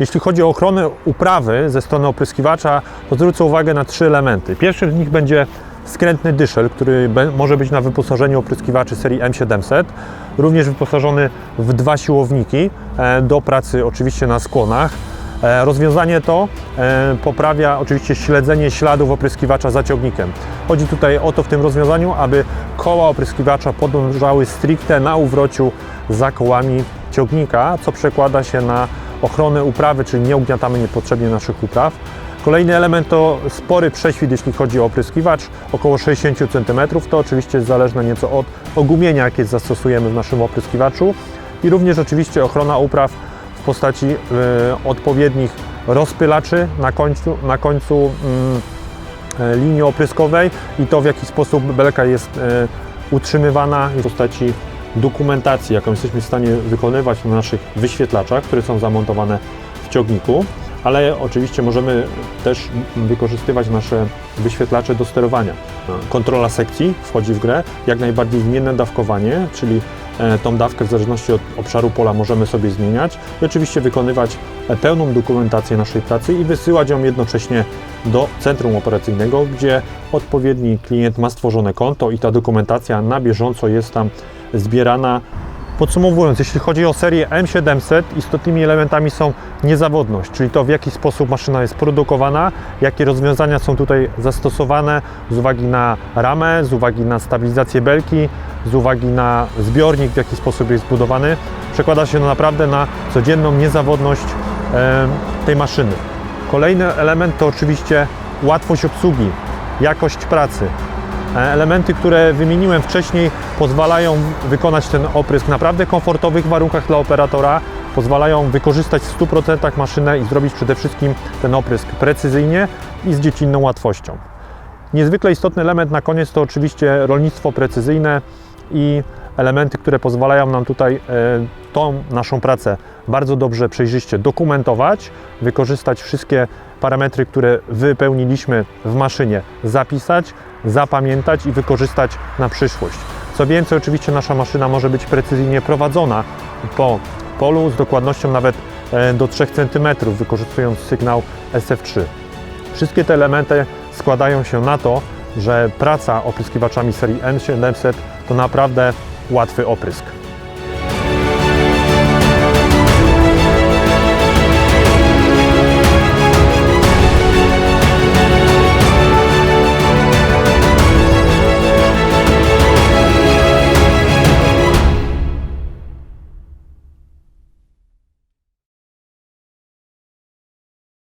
Jeśli chodzi o ochronę uprawy ze strony opryskiwacza, to zwrócę uwagę na trzy elementy. Pierwszy z nich będzie skrętny dyszel, który może być na wyposażeniu opryskiwaczy serii M700, również wyposażony w dwa siłowniki e, do pracy oczywiście na skłonach. E, Rozwiązanie to e, poprawia oczywiście śledzenie śladów opryskiwacza za ciągnikiem. Chodzi tutaj o to w tym rozwiązaniu, aby koła opryskiwacza podążały stricte na uwrociu za kołami ciągnika, co przekłada się na ochronę uprawy, czyli nie ugniatamy niepotrzebnie naszych upraw. Kolejny element to spory prześwit, jeśli chodzi o opryskiwacz, około 60 cm. To oczywiście jest zależne nieco od ogumienia, jakie zastosujemy w naszym opryskiwaczu. I również oczywiście ochrona upraw w postaci e, odpowiednich rozpylaczy na końcu, na końcu e, linii opryskowej i to w jaki sposób belka jest e, utrzymywana w postaci dokumentacji, jaką jesteśmy w stanie wykonywać na naszych wyświetlaczach, które są zamontowane w ciągniku, ale oczywiście możemy też wykorzystywać nasze wyświetlacze do sterowania. Kontrola sekcji wchodzi w grę, jak najbardziej zmienne dawkowanie, czyli e, tą dawkę w zależności od obszaru pola możemy sobie zmieniać i oczywiście wykonywać e, pełną dokumentację naszej pracy i wysyłać ją jednocześnie do centrum operacyjnego, gdzie odpowiedni klient ma stworzone konto i ta dokumentacja na bieżąco jest tam zbierana. Podsumowując, jeśli chodzi o serię M700, istotnymi elementami są niezawodność, czyli to w jaki sposób maszyna jest produkowana, jakie rozwiązania są tutaj zastosowane z uwagi na ramę, z uwagi na stabilizację belki, z uwagi na zbiornik, w jaki sposób jest zbudowany. Przekłada się to naprawdę na codzienną niezawodność tej maszyny. Kolejny element to oczywiście łatwość obsługi, jakość pracy. E, Elementy, które wymieniłem wcześniej, pozwalają wykonać ten oprysk w naprawdę komfortowych warunkach dla operatora, pozwalają wykorzystać w 100% maszynę i zrobić przede wszystkim ten oprysk precyzyjnie i z dziecinną łatwością. Niezwykle istotny element na koniec to oczywiście rolnictwo precyzyjne i elementy, które pozwalają nam tutaj e, tą naszą pracę bardzo dobrze, przejrzyście dokumentować, wykorzystać wszystkie parametry, które wypełniliśmy w maszynie, zapisać, zapamiętać i wykorzystać na przyszłość. Co więcej, oczywiście nasza maszyna może być precyzyjnie prowadzona po polu z dokładnością nawet e, do 3 cm, wykorzystując sygnał SF3. Wszystkie te elementy składają się na to, że praca opryskiwaczami serii M700 to naprawdę łatwy oprysk.